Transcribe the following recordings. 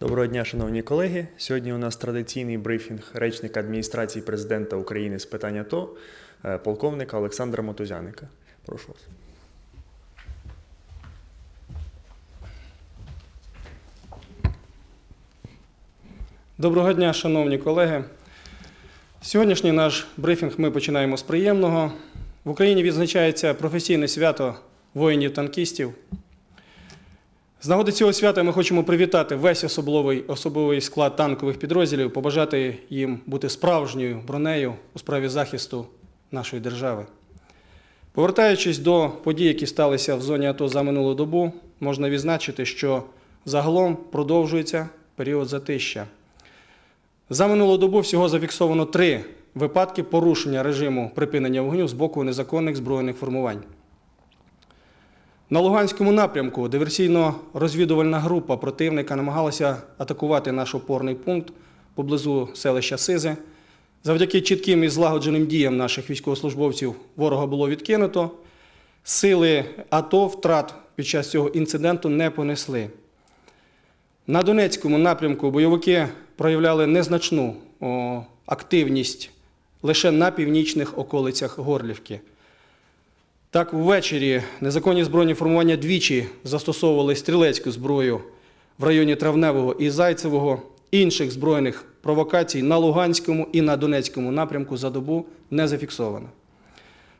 Доброго дня, шановні колеги. Сьогодні у нас традиційний брифінг речника адміністрації президента України з питань АТО, е, полковника Олександра Мотузяника. Прошу вас. Доброго дня, шановні колеги. Сьогоднішній наш брифінг ми починаємо з приємного. В Україні відзначається професійне свято воїнів-танкістів. З нагоди цього свята ми хочемо привітати весь особливий, особовий склад танкових підрозділів, побажати їм бути справжньою бронею у справі захисту нашої держави. Повертаючись до подій, які сталися в зоні АТО за минулу добу, можна відзначити, що загалом продовжується період затища. За минулу добу всього зафіксовано три випадки порушення режиму припинення вогню з боку незаконних збройних формувань. На Луганському напрямку диверсійно-розвідувальна група противника намагалася атакувати наш опорний пункт поблизу селища Сизи. Завдяки чітким і злагодженим діям наших військовослужбовців ворога було відкинуто. Сили АТО втрат під час цього інциденту не понесли. На Донецькому напрямку бойовики проявляли незначну активність лише на північних околицях Горлівки. Так, ввечері незаконні збройні формування двічі застосовували стрілецьку зброю в районі Травневого і Зайцевого. Інших збройних провокацій на Луганському і на Донецькому напрямку за добу не зафіксовано.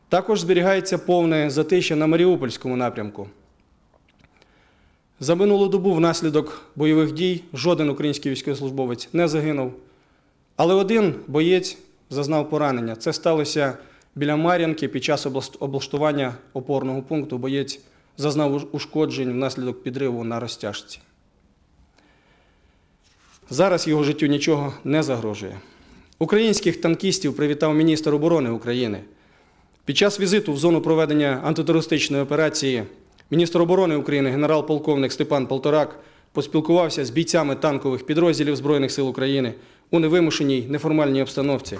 Також зберігається повне затища на Маріупольському напрямку. За минулу добу внаслідок бойових дій жоден український військовослужбовець не загинув. Але один боєць зазнав поранення. Це сталося біля Мар'янки під час облаштування опорного пункту. Боєць зазнав ушкоджень внаслідок підриву на розтяжці. Зараз його життю нічого не загрожує. Українських танкістів привітав міністр оборони України. Під час візиту в зону проведення антитерористичної операції міністр оборони України генерал-полковник Степан Полторак поспілкувався з бійцями танкових підрозділів Збройних сил України у невимушеній неформальній обстановці.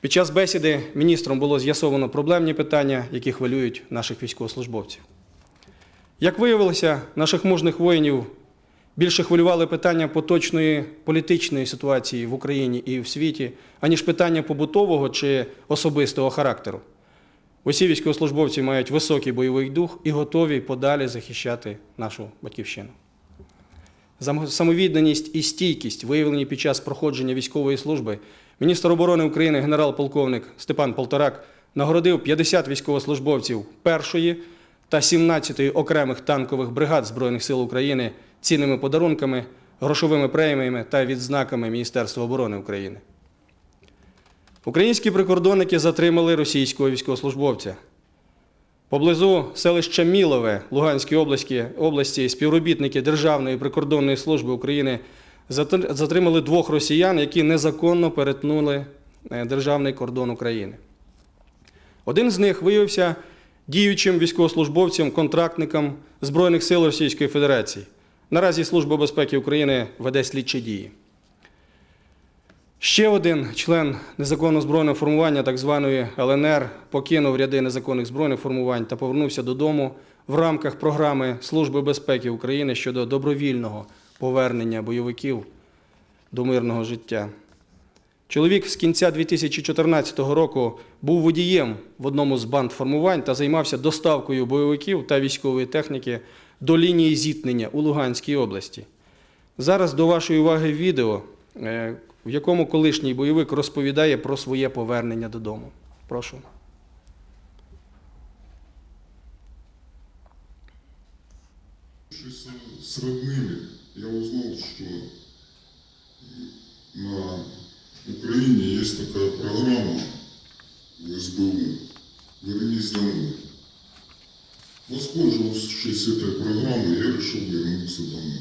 Під час бесіди міністром було з'ясовано проблемні питання, які хвилюють наших військовослужбовців. Як виявилося, наших мужних воїнів більше хвилювали питання поточної політичної ситуації в Україні і в світі, аніж питання побутового чи особистого характеру. Усі військовослужбовці мають високий бойовий дух і готові подалі захищати нашу батьківщину. Самовідданість і стійкість, виявлені під час проходження військової служби, міністр оборони України генерал-полковник Степан Полторак нагородив 50 військовослужбовців першої та 17-ї окремих танкових бригад Збройних сил України цінними подарунками, грошовими преміями та відзнаками Міністерства оборони України. Українські прикордонники затримали російського військовослужбовця. Поблизу селища Мілове Луганської області, області співробітники Державної прикордонної служби України затримали двох росіян, які незаконно перетнули е, державний кордон України. Один з них виявився діючим військовослужбовцем, контрактником Збройних сил Російської Федерації. Наразі Служба безпеки України веде слідчі дії. Ще один член незаконного збройного формування, так званої ЛНР, покинув ряди незаконних збройних формувань та повернувся додому в рамках програми Служби безпеки України щодо добровільного повернення бойовиків до мирного життя. Чоловік з кінця 2014 року був водієм в одному з банд формувань та займався доставкою бойовиків та військової техніки до лінії зіткнення у Луганській області. Зараз до вашої уваги відео, е, в якому колишній бойовик розповідає про своє повернення додому. Прошу. Общаясь с родными, я узнал, что на Украине есть такая программа в СБУ «Вернись домой». Воспользовавшись этой программой, я решил вернуться домой.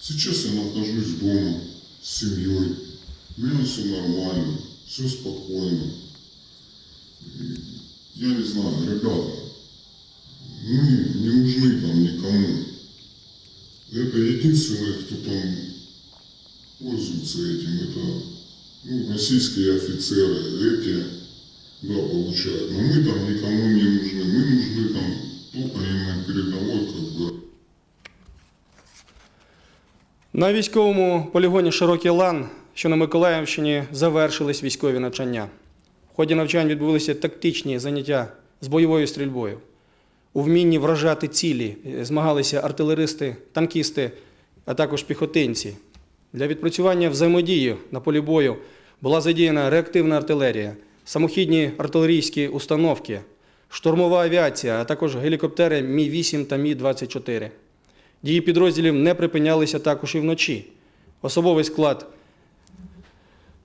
Сейчас я нахожусь дома с семьей, у меня все нормально, все спокойно. И я не знаю, ребята, мы не нужны там никому. Это единственное, кто там пользуется этим, это ну, российские офицеры, эти, да, получают. Но мы там никому не нужны, мы нужны там, именно передовой, как бы, На військовому полігоні Широкий Лан, що на Миколаївщині, завершились військові навчання. В ході навчань відбулися тактичні заняття з бойовою стрільбою. У вмінні вражати цілі е, змагалися артилеристи, танкісти, а також піхотинці. Для відпрацювання взаємодії на полі бою була задіяна реактивна артилерія, самохідні артилерійські установки, штурмова авіація, а також гелікоптери Мі-8 та Мі-24. Дії підрозділів не припинялися також і вночі. Особовий склад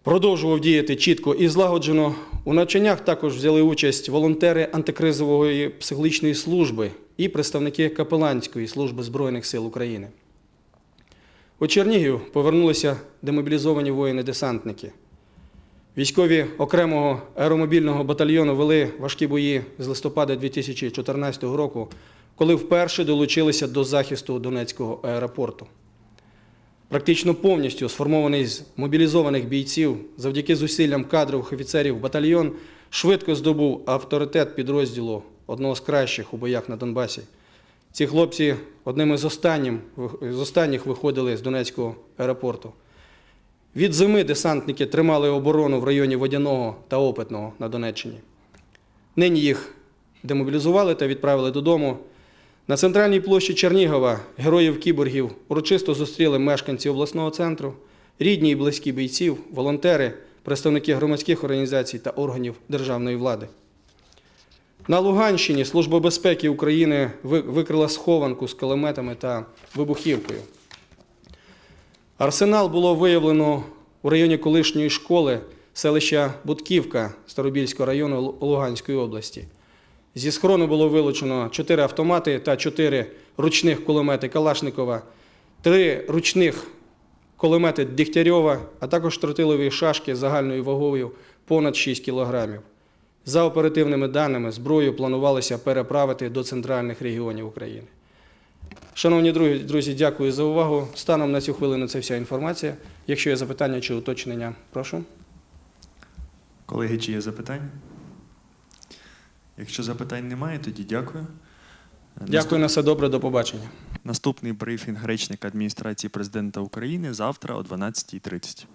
продовжував діяти чітко і злагоджено. У навчаннях також взяли участь волонтери антикризової психологічної служби і представники капеланської служби Збройних сил України. У Чернігів повернулися демобілізовані воїни-десантники. Військові окремого аеромобільного батальйону вели важкі бої з листопада 2014 року, коли вперше долучилися до захисту Донецького аеропорту. Практично повністю сформований з мобілізованих бійців завдяки зусиллям кадрових офіцерів батальйон швидко здобув авторитет підрозділу одного з кращих у боях на Донбасі. Ці хлопці одними з, останніх виходили з Донецького аеропорту. Від зими десантники тримали оборону в районі Водяного та Опитного на Донеччині. Нині їх демобілізували та відправили додому. На центральній площі Чернігова героїв кіборгів урочисто зустріли мешканці обласного центру, рідні і близькі бійців, волонтери, представники громадських організацій та органів державної влади. На Луганщині Служба безпеки України викрила схованку з кулеметами та вибухівкою. Арсенал було виявлено у районі колишньої школи селища Будківка Старобільського району Луганської області. Зі схорону було вилучено 4 автомати та 4 ручних кулемети Калашникова, 3 ручних кулемети Дегтярьова, а також тротилові шашки загальною вагою понад 6 кілограмів. За оперативними даними, зброю планувалося переправити до центральних регіонів України. Шановні друзі, дякую за увагу. Станом на цю хвилину це вся інформація. Якщо є запитання чи уточнення, прошу. Колеги, чи є запитання? Якщо запитань немає, тоді дякую. Дякую на все добре, до побачення. Наступний брифінг речника адміністрації президента України завтра о 12.30.